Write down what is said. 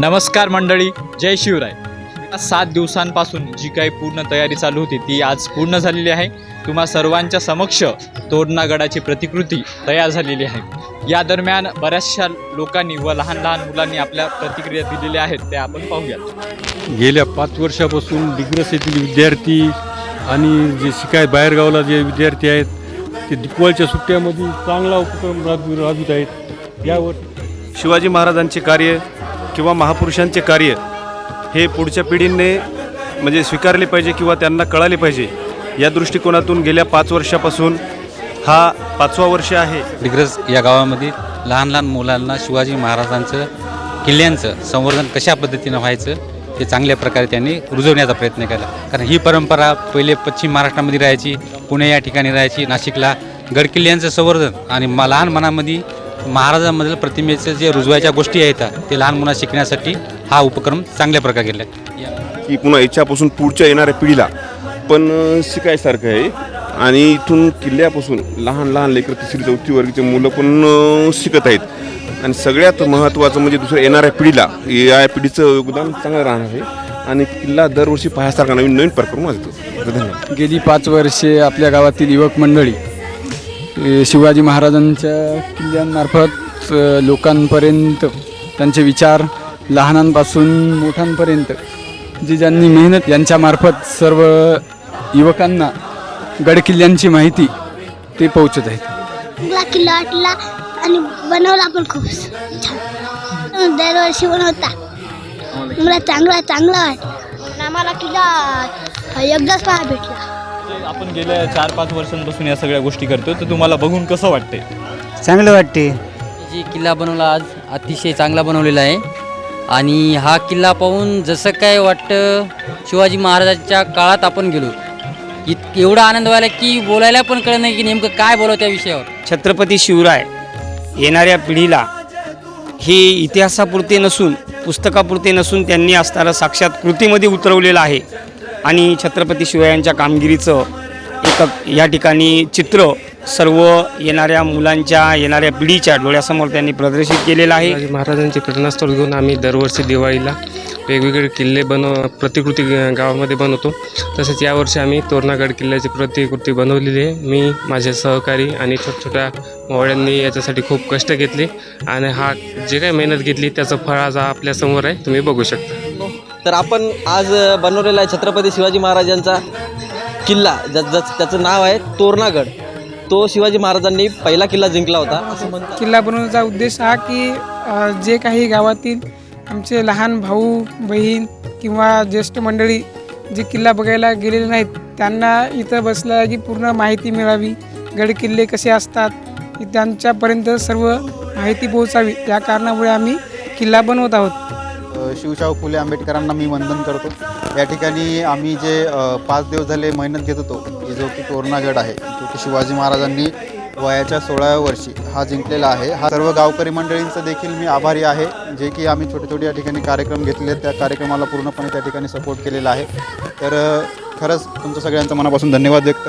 नमस्कार मंडळी जय शिवराय. सात दिवसांपासून जी काही पूर्ण तयारी चालू होती ती आज पूर्ण झालेली आहे. तुम्हा सर्वांच्या समक्ष तोरणागडाची प्रतिकृती तयार झालेली आहे. या दरम्यान बऱ्याचशा लोकांनी व लहान लहान मुलांनी आपल्या प्रतिक्रिया दिलेल्या आहेत त्या आपण पाहूयात. गेल्या पाच वर्षापासून दिग्रस येथील विद्यार्थी आणि जे शिकाय बाहेरगावला जे विद्यार्थी आहेत ते दिपवाळच्या सुट्ट्यामध्ये चांगला उपक्रम राबवी राबवित आहेत. यावर शिवाजी महाराजांचे कार्य किंवा महापुरुषांचे कार्य हे पुढच्या पिढीने म्हणजे स्वीकारले पाहिजे किंवा त्यांना कळाले पाहिजे या दृष्टिकोनातून गेल्या पाच वर्षापासून हा पाचवा वर्ष आहे. डिग्रज या गावामध्ये लहान लहान मुलांना शिवाजी महाराजांचं किल्ल्यांचं संवर्धन कशा पद्धतीनं व्हायचं ते चांगल्या प्रकारे त्यांनी रुजवण्याचा प्रयत्न केला. कारण ही परंपरा पहिले पश्चिम महाराष्ट्रामध्ये राहायची पुणे या ठिकाणी राहायची नाशिकला गडकिल्ल्यांचं संवर्धन आणि मा लहान मनामध्ये महाराजांमधील प्रतिमेचं जे रुजवायच्या गोष्टी आहेत ते लहान मुलं शिकण्यासाठी हा उपक्रम चांगल्या प्रकारे केला आहे. की पुन्हा याच्यापासून पुढच्या येणाऱ्या पिढीला पण शिकायसारखं आहे. आणि इथून किल्ल्यापासून लहान लहान लेकर तिसरी चौथी वर्गीचे मुलं पण शिकत आहेत. आणि सगळ्यात महत्त्वाचं म्हणजे दुसऱ्या येणाऱ्या पिढीला या पिढीचं योगदान चांगलं राहणार आहे. आणि किल्ला दरवर्षी पाहण्यासारखा नवीन नवीन प्रकार वाजतो. धन्यवाद. गेली पाच वर्षे आपल्या गावातील युवक मंडळी शिवाजी महाराजांच्या किल्ल्यांमार्फत लोकांपर्यंत त्यांचे विचार लहानांपासून मोठ्यांपर्यंत जी ज्यांनी मेहनत यांच्यामार्फत सर्व युवकांना गडकिल्ल्यांची माहिती ते पोहोचत आहेत. चांगला किल्ला वाटला आणि बनवला पण खूप छान. दरवर्षी बनवता. मला चांगला चांगला वाटला. आम्हाला किल्ला एकदाच पाहा भेटला. आपण गेल्या चार पाच वर्षांपासून या सगळ्या गोष्टी करतो तर तुम्हाला बघून कसं वाटते चांगलं वाटते. जी किल्ला बनवला आज अतिशय चांगला बनवलेला आहे. आणि हा किल्ला पाहून जसं काय वाटतं शिवाजी महाराजांच्या काळात आपण गेलो इत एवढा आनंद व्हायला की बोलायला पण कळत नाही की नेमकं काय बोलावं त्या विषयावर. छत्रपती शिवराय येणाऱ्या पिढीला हे इतिहासापुरते नसून पुस्तकापुरते नसून त्यांनी असणारं साक्षात कृतीमध्ये उतरवलेलं आहे. आणि छत्रपती शिवरायांच्या कामगिरीचं एक या ठिकाणी चित्र सर्व येणाऱ्या मुलांच्या येणाऱ्या पिढीच्या डोळ्यासमोर त्यांनी प्रदर्शित केलेलं आहे. महाराजांचे घटनास्थळ घेऊन आम्ही दरवर्षी दिवाळीला वेगवेगळे किल्ले बनव प्रतिकृती गावामध्ये बनवतो. तसेच यावर्षी आम्ही तोरणागड किल्ल्याची प्रतिकृती बनवलेली आहे. मी माझे सहकारी आणि छोट्या छोट्या याच्यासाठी खूप कष्ट घेतले. आणि हा जे काही मेहनत घेतली त्याचं फळ आज आपल्यासमोर आहे. तुम्ही बघू शकता. तर आपण आज बनवलेला आहे छत्रपती शिवाजी महाराजांचा किल्ला ज्या त्याचं नाव आहे तोरणागड. तो शिवाजी महाराजांनी पहिला किल्ला जिंकला होता असं म्हणतात. किल्ला बनवण्याचा उद्देश हा की अ, जे काही गावातील आमचे लहान भाऊ बहीण किंवा ज्येष्ठ मंडळी जे किल्ला बघायला गेलेले नाहीत त्यांना इथं बसल्या की पूर्ण माहिती मिळावी. गड किल्ले कसे असतात त्यांच्यापर्यंत सर्व माहिती पोहोचावी. त्या कारणामुळे आम्ही किल्ला बनवत आहोत. शिवशाहू फुले आंबेडकरांना मी वंदन करतो. या ठिकाणी आम्ही जे पाच दिवस झाले मेहनत घेत होतो की जो की तोरणागड आहे जो की शिवाजी महाराजांनी वयाच्या सोळाव्या वर्षी हा जिंकलेला आहे. हा सर्व गावकरी मंडळींचं देखील मी आभारी आहे जे की आम्ही छोटे छोटे या ठिकाणी कार्यक्रम घेतले त्या कार्यक्रमाला पूर्णपणे त्या ठिकाणी सपोर्ट केलेला आहे. तर खरंच तुमचं सगळ्यांचं मनापासून धन्यवाद व्यक्त